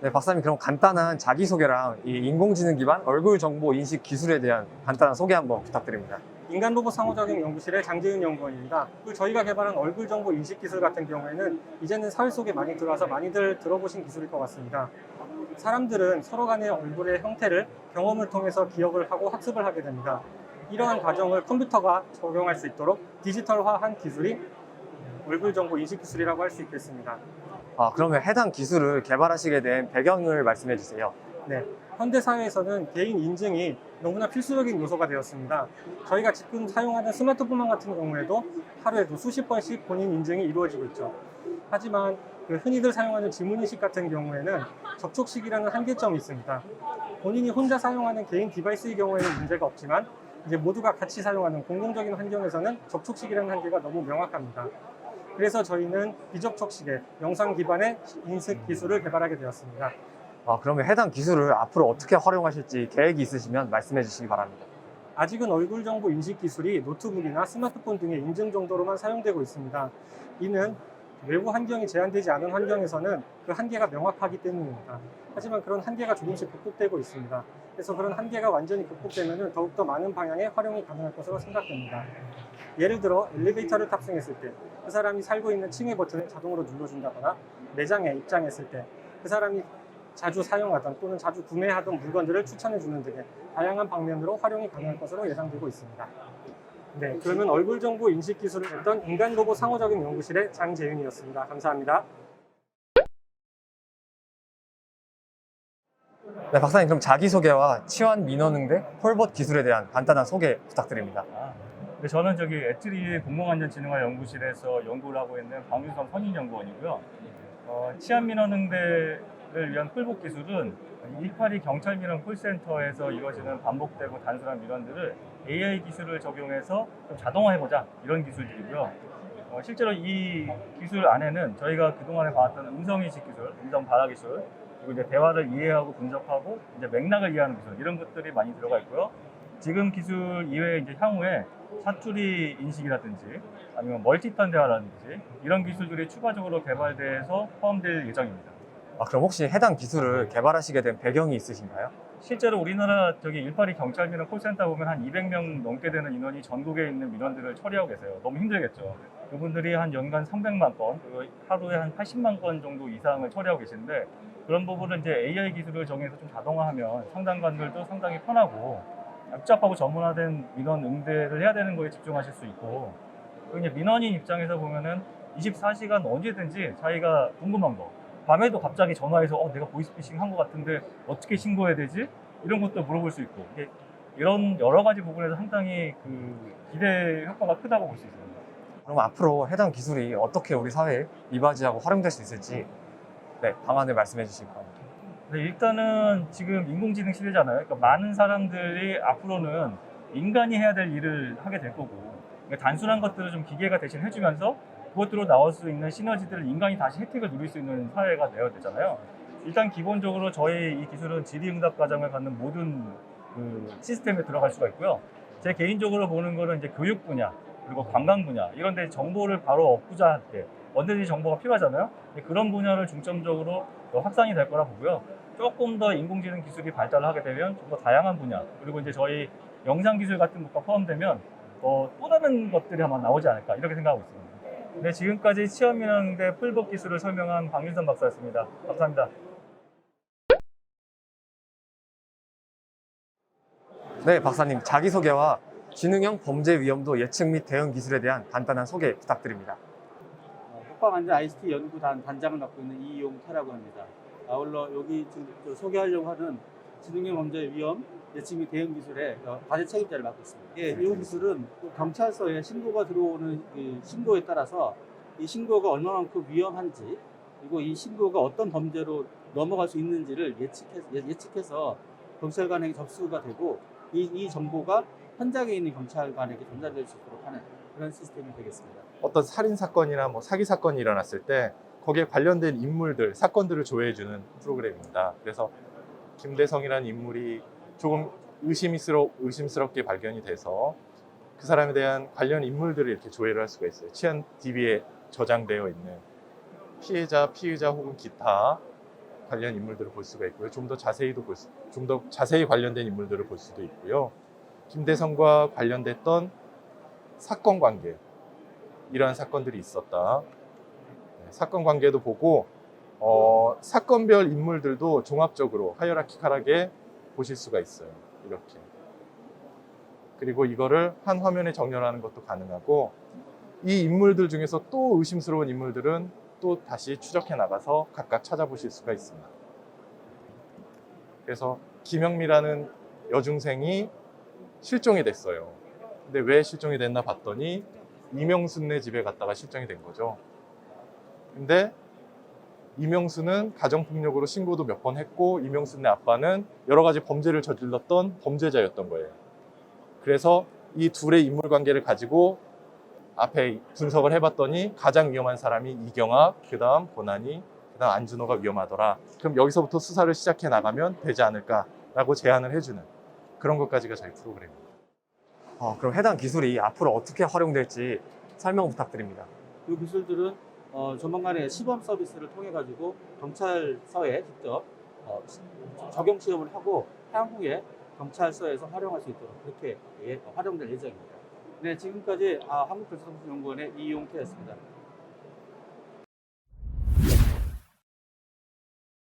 네, 박사님 그럼 간단한 자기소개랑 이 인공지능 기반 얼굴 정보 인식 기술에 대한 간단한 소개 한번 부탁드립니다. 인간 로봇 상호작용 연구실의 장재윤 연구원입니다. 그리고 저희가 개발한 얼굴 정보 인식 기술 같은 경우에는 이제는 사회 속에 많이 들어와서 많이들 들어보신 기술일 것 같습니다. 사람들은 서로 간의 얼굴의 형태를 경험을 통해서 기억을 하고 학습을 하게 됩니다. 이러한 과정을 컴퓨터가 적용할 수 있도록 디지털화한 기술이 얼굴 정보 인식 기술이라고 할 수 있겠습니다. 아, 그러면 해당 기술을 개발하시게 된 배경을 말씀해 주세요. 네, 현대 사회에서는 개인 인증이 너무나 필수적인 요소가 되었습니다. 저희가 지금 사용하는 스마트폰만 같은 경우에도 하루에도 수십 번씩 본인 인증이 이루어지고 있죠. 하지만 그 흔히들 사용하는 지문인식 같은 경우에는 접촉식이라는 한계점이 있습니다. 본인이 혼자 사용하는 개인 디바이스의 경우에는 문제가 없지만 이제 모두가 같이 사용하는 공공적인 환경에서는 접촉식이라는 한계가 너무 명확합니다. 그래서 저희는 비접촉식의 영상 기반의 인식 기술을 개발하게 되었습니다. 아, 그러면 해당 기술을 앞으로 어떻게 활용하실지 계획이 있으시면 말씀해 주시기 바랍니다. 아직은 얼굴 정보 인식 기술이 노트북이나 스마트폰 등의 인증 정도로만 사용되고 있습니다. 이는 외부 환경이 제한되지 않은 환경에서는 그 한계가 명확하기 때문입니다. 하지만 그런 한계가 조금씩 극복되고 있습니다. 그래서 그런 한계가 완전히 극복되면 더욱더 많은 방향의 활용이 가능할 것으로 생각됩니다. 예를 들어 엘리베이터를 탑승했을 때 그 사람이 살고 있는 층의 버튼을 자동으로 눌러준다거나 매장에 입장했을 때 그 사람이 자주 사용하던 또는 자주 구매하던 물건들을 추천해주는 등의 다양한 방면으로 활용이 가능할 것으로 예상되고 있습니다. 네, 그러면 얼굴 정보 인식 기술을 했던 인간 로봇 상호작용 연구실의 장재윤이었습니다. 감사합니다. 네, 박사님 그럼 자기소개와 치환 민원응대 폴봇 기술에 대한 간단한 소개 부탁드립니다. 아, 근데 저는 저기 애트리 공공안전진흥화 연구실에서 연구를 하고 있는 박윤성 선임연구원이고요. 어, 치안 민원응대 를 위한 풀복 기술은 182 경찰 민원 콜센터에서 이루어지는 반복되고 단순한 민원들을 AI 기술을 적용해서 좀 자동화해보자 이런 기술들이고요. 어, 실제로 이 기술 안에는 저희가 그동안에 봐왔던 음성인식 기술, 음성 발화 기술, 그리고 이제 대화를 이해하고 분석하고 이제 맥락을 이해하는 기술 이런 것들이 많이 들어가 있고요. 지금 기술 이외에 이제 향후에 사투리 인식이라든지 아니면 멀티턴 대화라든지 이런 기술들이 추가적으로 개발돼서 포함될 예정입니다. 아, 그럼 혹시 해당 기술을 개발하시게 된 배경이 있으신가요? 실제로 우리나라 저기 182 경찰민원 콜센터 보면 한 200명 넘게 되는 인원이 전국에 있는 민원들을 처리하고 계세요. 너무 힘들겠죠. 그분들이 한 연간 300만 건, 그리고 하루에 한 80만 건 정도 이상을 처리하고 계시는데 그런 부분을 이제 AI 기술을 정해서 좀 자동화하면 상담관들도 상당히 편하고 복잡하고 전문화된 민원 응대를 해야 되는 거에 집중하실 수 있고 그리고 이제 민원인 입장에서 보면은 24시간 언제든지 자기가 궁금한 거 밤에도 갑자기 전화해서 어, 내가 보이스피싱 한 것 같은데 어떻게 신고해야 되지? 이런 것도 물어볼 수 있고 이런 여러 가지 부분에서 상당히 그 기대 효과가 크다고 볼 수 있습니다. 그럼 앞으로 해당 기술이 어떻게 우리 사회에 이바지하고 활용될 수 있을지 네, 방안을 말씀해 주시기 바랍니다. 네, 일단은 지금 인공지능 시대잖아요. 그러니까 많은 사람들이 앞으로는 인간이 해야 될 일을 하게 될 거고 그러니까 단순한 것들을 좀 기계가 대신 해주면서 그것들로 나올 수 있는 시너지들을 인간이 다시 혜택을 누릴 수 있는 사회가 되어야 되잖아요. 일단 기본적으로 저희 이 기술은 질의응답 과정을 갖는 모든 그 시스템에 들어갈 수가 있고요. 제 개인적으로 보는 거는 이제 교육 분야 그리고 관광 분야 이런 데 정보를 바로 얻고자 할 때 언제든지 정보가 필요하잖아요. 그런 분야를 중점적으로 더 확산이 될 거라 보고요. 조금 더 인공지능 기술이 발달을 하게 되면 좀 더 다양한 분야 그리고 이제 저희 영상 기술 같은 것과 포함되면 어, 또 다른 것들이 아마 나오지 않을까 이렇게 생각하고 있습니다. 네, 지금까지 치안민원대 풀복 기술을 설명한 박윤선 박사였습니다. 감사합니다. 네, 박사님 자기소개와 지능형 범죄 위험도 예측 및 대응 기술에 대한 간단한 소개 부탁드립니다. 어, 국방안전 ICT 연구단 단장을 맡고 있는 이용태라고 합니다. 아울러 여기 지금 저 소개하려고 하는 지능형 범죄 위험 예측 및 대응 기술의 어, 과제 책임자를 맡고 있습니다. 예, 이 기술은 또 경찰서에 신고가 들어오는 그 신고에 따라서 이 신고가 얼마만큼 위험한지 그리고 이 신고가 어떤 범죄로 넘어갈 수 있는지를 예측해서, 예- 예측해서 경찰관에게 접수가 되고 이, 이 정보가 현장에 있는 경찰관에게 전달될 수 있도록 하는 그런 시스템이 되겠습니다. 어떤 살인 사건이나 뭐 사기 사건이 일어났을 때 거기에 관련된 인물들, 사건들을 조회해주는 프로그램입니다. 그래서 김대성이라는 인물이 조금 의심스러, 의심스럽게 발견이 돼서 그 사람에 대한 관련 인물들을 이렇게 조회를 할 수가 있어요. 치안 DB에 저장되어 있는 피해자, 피의자 혹은 기타 관련 인물들을 볼 수가 있고요. 좀 더 자세히도 볼 수, 좀 더 자세히 관련된 인물들을 볼 수도 있고요. 김대성과 관련됐던 사건 관계 이러한 사건들이 있었다. 네, 사건 관계도 보고 어, 사건별 인물들도 종합적으로 하이어라키칼하게 보실 수가 있어요. 이렇게. 그리고 이거를 한 화면에 정렬하는 것도 가능하고 이 인물들 중에서 또 의심스러운 인물들은 또 다시 추적해 나가서 각각 찾아보실 수가 있습니다. 그래서 김영미라는 여중생이 실종이 됐어요. 근데 왜 실종이 됐나 봤더니 이명순네 집에 갔다가 실종이 된 거죠. 근데 이명수는 가정폭력으로 신고도 몇 번 했고 이명순의 아빠는 여러 가지 범죄를 저질렀던 범죄자였던 거예요. 그래서 이 둘의 인물 관계를 가지고 앞에 분석을 해봤더니 가장 위험한 사람이 이경아, 그다음 고난이, 그다음 안준호가 위험하더라. 그럼 여기서부터 수사를 시작해 나가면 되지 않을까라고 제안을 해주는 그런 것까지가 저희 프로그램입니다. 어, 그럼 해당 기술이 앞으로 어떻게 활용될지 설명 부탁드립니다. 이 기술들은 어, 조만간에 시범 서비스를 통해 가지고 경찰서에 직접 어, 시- 적용 시험을 하고 향후에 경찰서에서 활용할 수 있도록 그렇게 예, 활용될 예정입니다. 네, 지금까지 아, 한국교통연구원의 이용태였습니다.